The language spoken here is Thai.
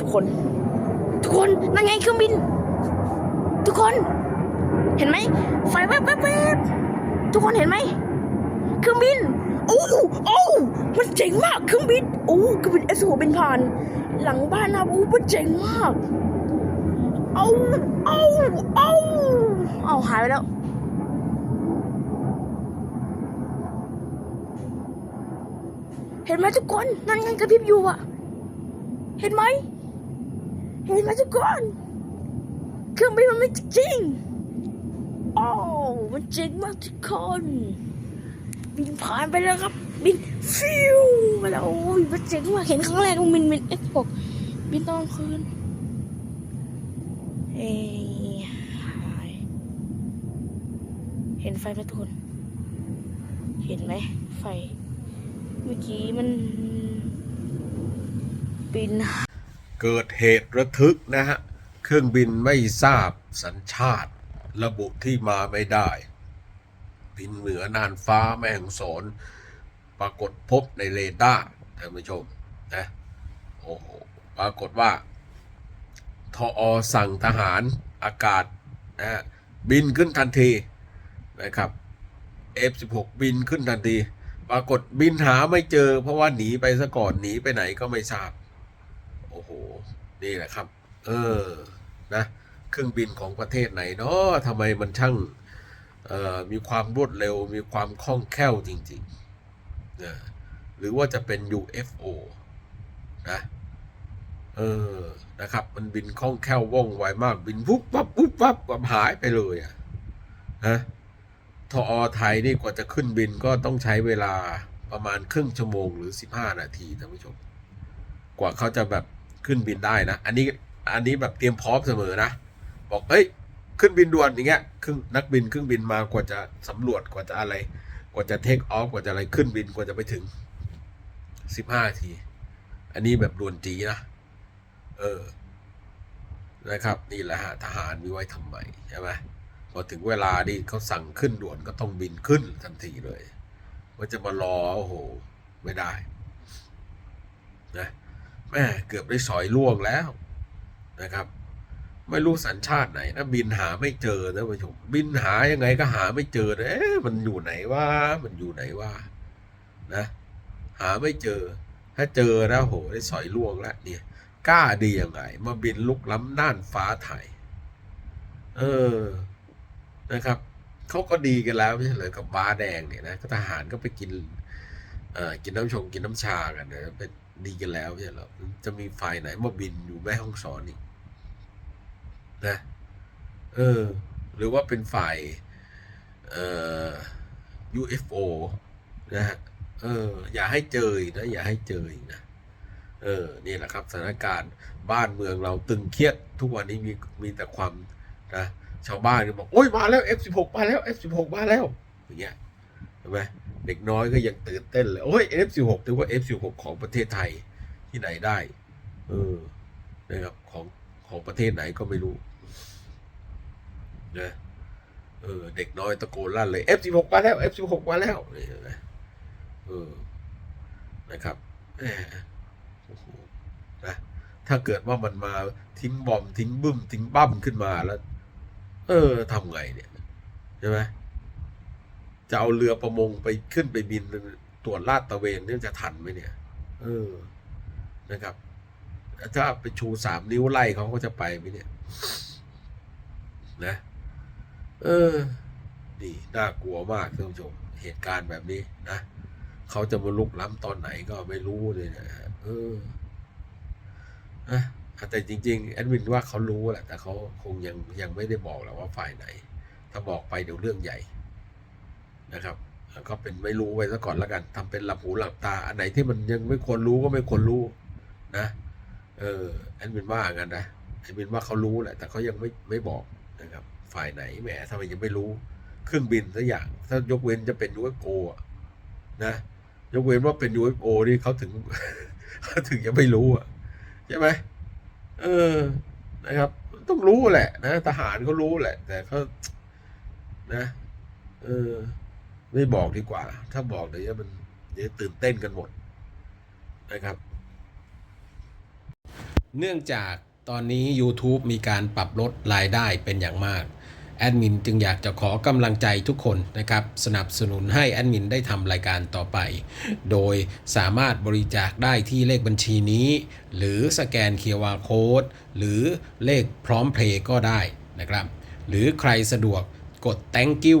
ทุกคน ทุกคนนั่นไงเครื่องบิน ทุกคน เห็นไหมไฟแวบแวบแวบทุกคนเห็นไหมเครื่องบินโอ้โอ้มันเจ๋งมากเครื่องบินโอ้เครื่องบินเอสโบินผ่าน หลังบ้านนะโอ้มันเจ๋งมากเอาเอาเอาเอาหายไปแล้วเห็นไหมทุกคน นั่นไงกระพริบอยู่อะเห็นไหม เห็นไหมทุกคนเครื่องบินมันไม่จริงโอ้มันจริงมากทุกคนบินผ่านไปแล้วครับ บินฟิวไปแล้วโอ้ยมันเจ๋งมากเห็นครั้งแรกมันบินบินเอ็กซ์บินตอนกลางคืนเอ้ยหายเห็นไฟไหมทุกคน เห็นไหมไฟ เมื่อกี้มันบิน เกิดเหตุระทึกนะฮะ เครื่องบินไม่ทราบสัญชาติ ระบุที่มาไม่ได้ บินเหนือน่านฟ้าแม่ฮ่องสอนปรากฏพบในเรดาร์ท่านผู้ชมนะโอ้โหปรากฏว่าทออสั่งทหารอากาศนะบินขึ้นทันทีนะครับ F16 บินขึ้นทันที ปรากฏบินหาไม่เจอ เพราะว่าหนีไปซะก่อนหนีไปไหนก็ไม่ทราบ นี่แหละครับ เออนะเครื่องบินของประเทศไหนเนาะทำไมมันช่างออมีความรวดเร็ว มีความคล่องแคล่วจริงๆนะหรือว่าจะเป็น UFO นะเออนะครับ มันบินคล่องแคล่วว่องไวมาก บินปุ๊บปั๊บปุ๊บปั๊บหายไปเลยอะนะทอไทยนี่กว่าจะขึ้นบินก็ต้องใช้เวลาประมาณครึ่งชั่วโมงหรือ 15 นาทีท่านผู้ชม กว่าเขาจะแบบ ขึ้นบินได้นะ อันนี้อันนี้แบบเตรียมพร้อมเสมอนะ บอกเฮ้ย ขึ้นบินด่วนอย่างเงี้ยครึ่งนักบินเครื่องบินมากว่าจะสำรวจกว่าจะอะไร กว่าจะเทคออฟกว่าจะอะไรขึ้นบินกว่าจะไปถึงสิบห้าที อันนี้แบบด่วนจีนะ เออ นะครับ นี่แหละฮะทหารมีไว้ทำไมใช่ไหมพอถึงเวลานี่เขาสั่งขึ้นด่วนก็ต้องบินขึ้นทันทีเลยว่าจะมารอโอ้โห ไม่ได้ นะ แม่เกือบได้สอยล่วงแล้วนะครับ ไม่รู้สัญชาติไหนนะบินหาไม่เจอนะผู้ชมบินหายังไงก็หาไม่เจอนะเอ๊ะมันอยู่ไหนวะมันอยู่ไหนวะนะ หาไม่เจอ ถ้าเจอนะโหได้สอยล่วงแล้วเนี่ยกล้าดียังไง มาบินลุกล้ำน่านฟ้าไทย เออนะครับเขาก็ดีกันแล้วไม่ใช่เหรอกับบาแดงเนี่ยนะก็ทหารก็ไปกินเอ่อกินน้ำชงกินน้ำชากันนะเป็นดีกันแล้วใช่หรอจะมีฝ่ายไหนมาบินอยู่แม่ห้องสอนอีกนะเออ หรือว่าเป็นฝ่ายเอ่อ UFO นะฮะเออ อย่าให้เจอนะ อย่าให้เจอนะเออนี่แหละครับสถานการณ์บ้านเมืองเราตึงเครียด ทุกวันนี้มีมีแต่ความนะชาวบ้านก็บอกโอ้ยมาแล้ว F16 มาแล้ว F16 มาแล้วอย่างเงี้ยเห็นไหม เด็กน้อยก็ยังตื่นเต้นเลย โอ้ย F16 ถือว่า F16 ของประเทศไทยที่ไหนได้ เออนะครับของของประเทศไหนก็ไม่รู้นะเออ เด็กน้อยตะโกนลั่นเลย F16 มาแล้ว F16 มาแล้วเออนะครับโอ้โหนะถ้าเกิดว่ามันมาทิ้งบอมทิ้งบึ้มทิ้งบั้มขึ้นมาแล้ว เออทำไงเนี่ยใช่ไหม จะเอาเรือประมงไปขึ้นไปบินตรวจลาดตระเวนเนี่ยจะทันไหมเนี่ยเออนะครับถ้าไปชูสามนิ้วไล่เขาก็จะไปไหมเนี่ย นะ เออนี่น่ากลัวมากท่านผู้ชมเหตุการณ์แบบนี้นะเขาจะมาลุกล้ำตอนไหนก็ไม่รู้เลยนะฮะเออนะแต่จริงๆแอดมินว่าเขารู้แหละแต่เขาคงยังยังไม่ได้บอกแหละว่าฝ่ายไหน ถ้าบอกไปเดี๋ยวเรื่องใหญ่ นะครับก็เป็นไม่รู้ไว้ซะก่อนแล้วกันทำเป็นหลับหูหลับตา อันไหนที่มันยังไม่ควรรู้ก็ไม่ควรรู้นะเออแอดมินว่างั้นนะแอดมินว่าเขารู้แหละ แต่เขายังไม่ไม่บอกนะครับ ฝ่ายไหนแหมทำไมยังไม่รู้ เครื่องบินสักอย่าง ถ้ายกเว้นจะเป็น UFO อะนะยกเว้นว่าเป็น UFO นี่เขาถึงเขาถึงจะไม่รู้อะใช่ไหมเออนะครับ ต้องรู้แหละ นะทหารเขารู้แหละ แต่เขานะ เออ ไม่บอกดีกว่า ถ้าบอกเดี๋ยวมันเดี๋ยวตื่นเต้นกันหมดนะครับ เนื่องจากตอนนี้ YouTube มีการปรับลดรายได้เป็นอย่างมากแอดมินจึงอยากจะขอกำลังใจทุกคนนะครับ สนับสนุนให้แอดมินได้ทำรายการต่อไป โดยสามารถบริจาคได้ที่เลขบัญชีนี้ หรือสแกน QR Code หรือเลขพร้อมเพลย์ก็ได้นะครับ หรือใครสะดวกกด thank you